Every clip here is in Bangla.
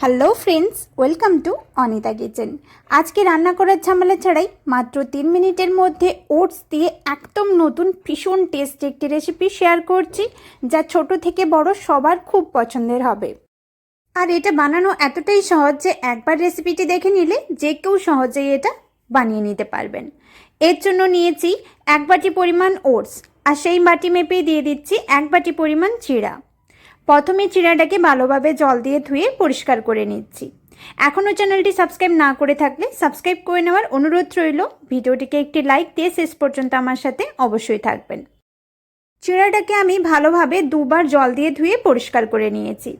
Hello friends welcome to Anita kitchen আজকে রান্না করার ঝামেলা ছাড়াই মাত্র তিন মিনিটের মধ্যে ওটস দিয়ে একদম নতুন ভীষণ টেস্টি একটি রেসিপি শেয়ার করছি, যা ছোট থেকে বড় সবার খুব পছন্দের হবে। আর এটা বানানো এতটাই সহজ যে একবার রেসিপিটি দেখে নিলে যে কেউ সহজেই এটা বানিয়ে নিতে পারবেন। এর জন্য নিয়েছি এক বাটি পরিমাণ ওটস আর সেই বাটি মেপে দিয়ে দিচ্ছি এক বাটি পরিমাণ চিড়া প্রথমে চিড়াটাকে ভালোভাবে জল দিয়ে ধুয়ে পরিষ্কার করে নিচ্ছি। এখনও চ্যানেলটি সাবস্ক্রাইব না করে থাকলে সাবস্ক্রাইব করে নেওয়ার অনুরোধ রইল। ভিডিওটিকে একটি লাইক দিয়ে শেষ পর্যন্ত আমার সাথে অবশ্যই থাকবেন। চিড়াটাকে আমি ভালোভাবে দুবার জল দিয়ে ধুয়ে পরিষ্কার করে নিয়েছি।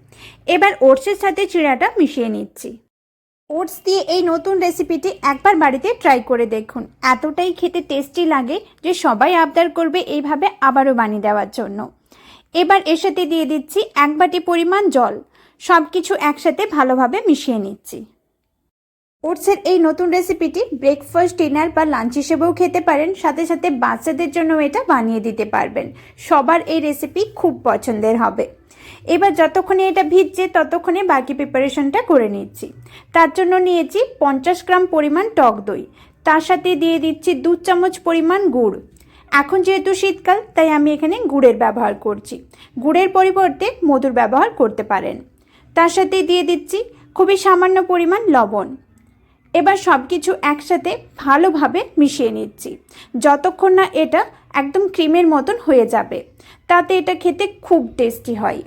এবার ওটসের সাথে চিড়াটা মিশিয়ে নিচ্ছি। ওটস দিয়ে এই নতুন রেসিপিটি একবার বাড়িতে ট্রাই করে দেখুন। এতটাই খেতে টেস্টি লাগে যে সবাই আবদার করবে এইভাবে আবারও বানিয়ে দেওয়ার জন্য। এবার এর সাথে দিয়ে দিচ্ছি এক বাটি পরিমাণ জল। সব কিছু একসাথে ভালোভাবে মিশিয়ে নিচ্ছি। ওটসের এই নতুন রেসিপিটি ব্রেকফাস্ট, ডিনার বা লাঞ্চ হিসেবেও খেতে পারেন। সাথে সাথে বাচ্চাদের জন্য এটা বানিয়ে দিতে পারবেন। সবার এই রেসিপি খুব পছন্দের হবে। এবার যতক্ষণে এটা ভিজছে, ততক্ষণে বাকি প্রিপারেশনটা করে নিচ্ছি। তার জন্য নিয়েছি পঞ্চাশ গ্রাম পরিমাণ টক দই। তার সাথে দিয়ে দিচ্ছি দু চামচ পরিমাণ গুড়। এখন যেহেতু শীতকাল, তাই আমি এখানে গুড়ের ব্যবহার করছি। গুড়ের পরিবর্তে মধুর ব্যবহার করতে পারেন। তার সাথে দিয়ে দিচ্ছি খুবই সামান্য পরিমাণ লবণ। এবার সব কিছু একসাথে ভালোভাবে মিশিয়ে নিচ্ছি। যতক্ষণ না এটা একদম ক্রিমের মতন হয়ে যাবে, তাতে এটা খেতে খুব টেস্টি হয়।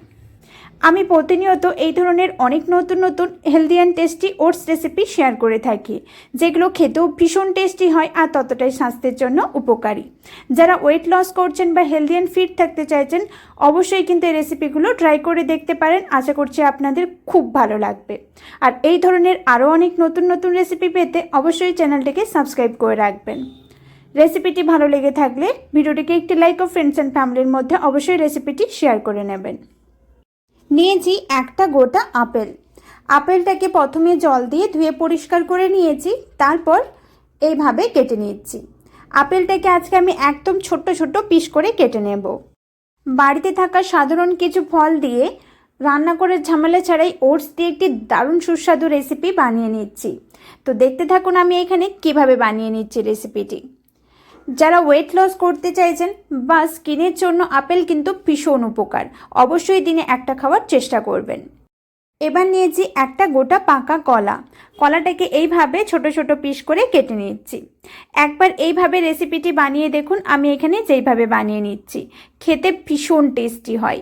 আমি প্রতিনিয়ত এই ধরনের অনেক নতুন নতুন healthy and tasty oats recipe share করে থাকি, যেগুলো খেতেও ভীষণ টেস্টি হয় আর ততটাই স্বাস্থ্যের জন্য উপকারী। যারা ওয়েট লস করছেন বা হেলদি অ্যান্ড ফিট থাকতে চাইছেন, অবশ্যই কিন্তু এই রেসিপিগুলো ট্রাই করে দেখতে পারেন। আশা করছি আপনাদের খুব ভালো লাগবে। আর এই ধরনের আরও অনেক নতুন নতুন রেসিপি পেতে অবশ্যই চ্যানেলটিকে সাবস্ক্রাইব করে রাখবেন। রেসিপিটি ভালো লেগে থাকলে ভিডিওটিকে একটি লাইক ও ফ্রেন্ডস অ্যান্ড ফ্যামিলির মধ্যে অবশ্যই রেসিপিটি শেয়ার করে নেবেন। নিয়েছি একটা গোটা আপেল। আপেলটাকে প্রথমে জল দিয়ে ধুয়ে পরিষ্কার করে নিয়েছি, তারপর এইভাবে কেটে নিচ্ছি। আপেলটাকে আজকে আমি একদম ছোট্ট ছোট্ট পিস করে কেটে নেব। বাড়িতে থাকা সাধারণ কিছু ফল দিয়ে রান্না করে ঝামেলা ছাড়াই ওটস দিয়ে একটি দারুণ সুস্বাদু রেসিপি বানিয়ে নিচ্ছি। তো দেখতে থাকুন আমি এখানে কীভাবে বানিয়ে নিচ্ছি রেসিপিটি। যারা ওয়েট লস করতে চাইছেন বা স্কিনের জন্য আপেল কিন্তু ভীষণ উপকার, অবশ্যই দিনে একটা খাওয়ার চেষ্টা করবেন। এবার নিয়েছি একটা গোটা পাকা কলা। কলাটাকে এইভাবে ছোট ছোট পিস করে কেটে নিচ্ছি। একবার এইভাবে রেসিপিটি বানিয়ে দেখুন, আমি এখানে যেইভাবে বানিয়ে নিচ্ছি। খেতে ভীষণ টেস্টি হয়।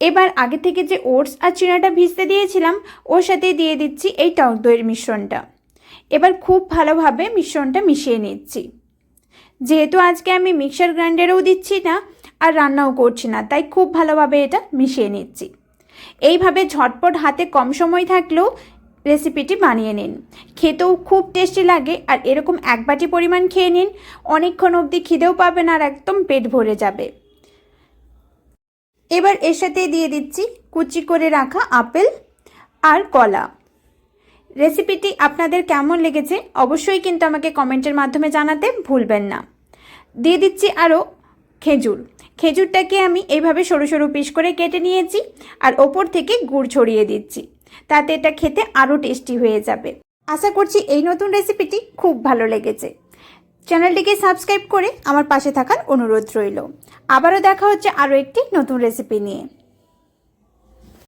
এবার আগে থেকে যে ওটস আর চিনাটা ভিজতে দিয়েছিলাম, ওর সাথে দিয়ে দিচ্ছি এই টক দইয়ের মিশ্রণটা। এবার খুব ভালোভাবে মিশ্রণটা মিশিয়ে নিচ্ছি। যেহেতু আজকে আমি মিক্সার গ্রাইন্ডারেও দিচ্ছি না আর রান্নাও করছি না, তাই খুব ভালোভাবে এটা মিশিয়ে নিচ্ছি। এইভাবে ঝটপট হাতে কম সময় থাকলেও রেসিপিটি বানিয়ে নিন। খেতেও খুব টেস্টি লাগে আর এরকম এক বাটি পরিমাণ খেয়ে নিন, অনেকক্ষণ অবধি খিদেও পাবেন আর একদম পেট ভরে যাবে। এবার এর সাথে দিয়ে দিচ্ছি কুচি করে রাখা আপেল আর কলা। রেসিপিটি আপনাদের কেমন লেগেছে অবশ্যই কিন্তু আমাকে কমেন্টের মাধ্যমে জানাতে ভুলবেন না। দিয়ে দিচ্ছি আরও খেজুর। খেজুরটাকে আমি এইভাবে সরু সরু পিস করে কেটে নিয়েছি আর ওপর থেকে গুড় ছড়িয়ে দিচ্ছি। তাতে এটা খেতে আরও টেস্টি হয়ে যাবে। আশা করছি এই নতুন রেসিপিটি খুব ভালো লেগেছে। চ্যানেলটিকে সাবস্ক্রাইব করে আমার পাশে থাকার অনুরোধ রইল। আবারও দেখা হচ্ছে আরও একটি নতুন রেসিপি নিয়ে।